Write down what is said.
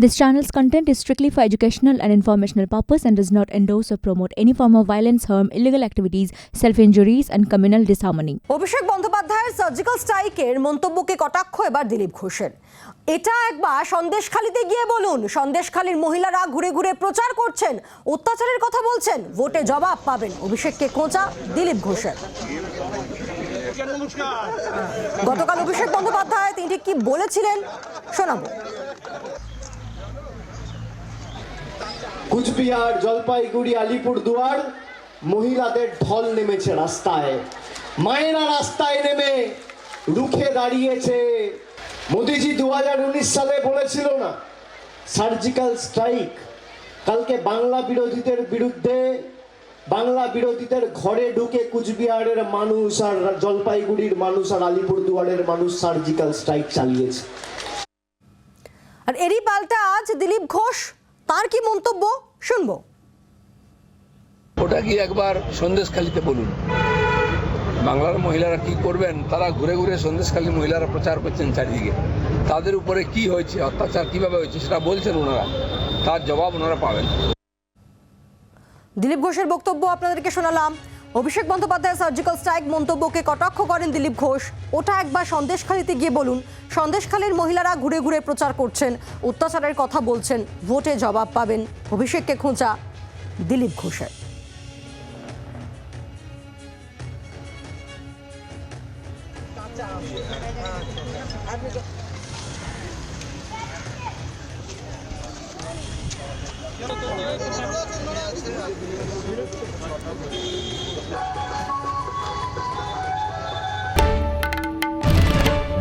This channel's content is strictly for educational and informational purpose and does not endorse or promote any form of violence, harm, illegal activities, self-injuries and communal disharmony. অভিষেক বন্দ্যোপাধ্যায়ের surgical স্ট্রাইকের মন্তব্যকে কটাক্ষ এবার দিলীপ ঘোষের এটা একবার সন্দেশখালিতে গিয়ে বলুন সন্দেশখালীর মহিলারা ঘুরে ঘুরে প্রচার করছেন অত্যাচারের কথা বলছেন ভোটে জবাব পাবেন অভিষেককে কোঁচা দিলীপ ঘোষের গতকাল অভিষেক বন্দ্যোপাধ্যায় তিনি ঠিক কি বলেছিলেন শোনাবো কুচবিহার, জলপাইগুড়ি আলিপুরদুয়ার মহিলাদের ঢল নেমেছে রাস্তায়। মায়েরা রাস্তায় নেমে রুখে দাঁড়িয়েছে। মোদিজি দু হাজার উনিশ সালে বলেছিল না সার্জিক্যাল স্ট্রাইক কালকে বাংলা বিরোধীদের বিরুদ্ধে, বাংলা বিরোধীদের ঘরে ঢুকে কুচবিহারের মানুষ আর জলপাইগুড়ির মানুষ আর আলিপুরদুয়ারের মানুষ সার্জিক্যাল স্ট্রাইক চালিয়েছে। আর এরই পাল্টা আজ দিলীপ ঘোষ তার কি মন্তব্য? শুনব। ওটা কি একবার সন্দেশখালিতে বলুন। বাংলার মহিলারা কি করবেন? তারা ঘুরে ঘুরে সন্দেশখালী মহিলারা প্রচার করছেন চারিদিকে। তাদের উপরে কি হয়েছে অত্যাচার কীভাবে হয়েছে সেটা বলছেন ওনারা। তার জবাব ওনারা পাবেন। দিলীপ ঘোষের বক্তব্য আপনাদেরকে শোনালাম। অভিষেক বন্দ্যোপাধ্যায় সার্জিক্যাল স্ট্রাইক মন্তব্যকে কটাক্ষ করেন দিলীপ ঘোষ। ওটা একবার সন্দেশখালিতে গিয়ে বলুন। সন্দেশখালীর মহিলারা ঘুরে ঘুরে প্রচার করছেন। অত্যাচারের কথা বলছেন। ভোটে জবাব পাবেন অভিষেককে খোঁচা দিলীপ ঘোষের।